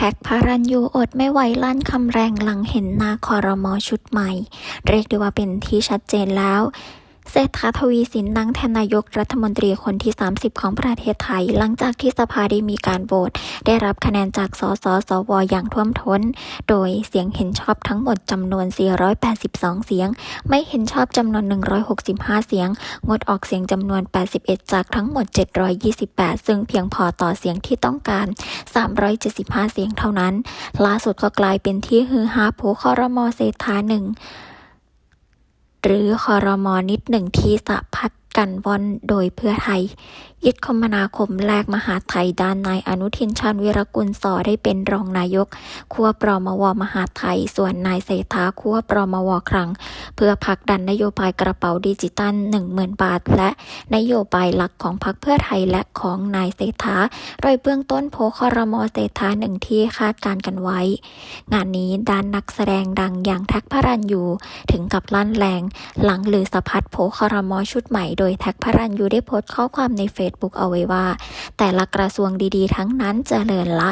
แท็กพารันยูอดไม่ไหวลั่นคำแรงหลังเห็นหน้าคอรมอชุดใหม่ เรียกได้ว่าเป็นที่ชัดเจนแล้ว เศรษฐาทวีสินนั่งแทนนายกรัฐมนตรีคนที่ 30 ของประเทศไทย หลังจากที่สภาได้มีการโหวตได้รับคะแนนจากสสสวอย่างท่วมท้น โดยเสียงเห็นชอบทั้งหมดจำนวน 482 เสียง ไม่เห็นชอบจำนวน 165 เสียง งดออกเสียงจำนวน 81 จากทั้งหมด 728 ซึ่งเพียงพอต่อเสียงที่ต้องการ 375 เสียงเท่านั้น ล่าสุดก็กลายเป็นที่ฮือฮาโผคอรมอเศรษฐาหนึ่ง รือคอรมอนิดหนึ่งที่สะพัดกันวอนโดยเพื่อไทยยึดคมนาคมแลกมหาไทยด้านนายอนุทินชาญวิรกุลสอได้เป็นรองนายกขั้วปรมวมหาไทย ส่วนนายเศรษฐาขั้วปรมวครั้ง เพื่อผลักดันนโยบายกระเป๋าดิจิตัล10,000 บาท และนโยบายหลักของพรรคเพื่อไทยและของนายเศรษฐาโดยเบื้องต้นโพลคอรมอเศรษฐาหนึ่งที่คาดการกันไว้ งานนี้ด้านนักแสดงดังอย่างแท็กพระรันยูถึงกับลั่นแรง หลังลือสะพัดโผคอรมอชุดใหม่โดยแท็กพระรันยูได้โพสต์ข้อความในเฟซบุ๊กเอาไว้ว่า แต่ละกระทรวงดีๆ ทั้งนั้นเจริญละ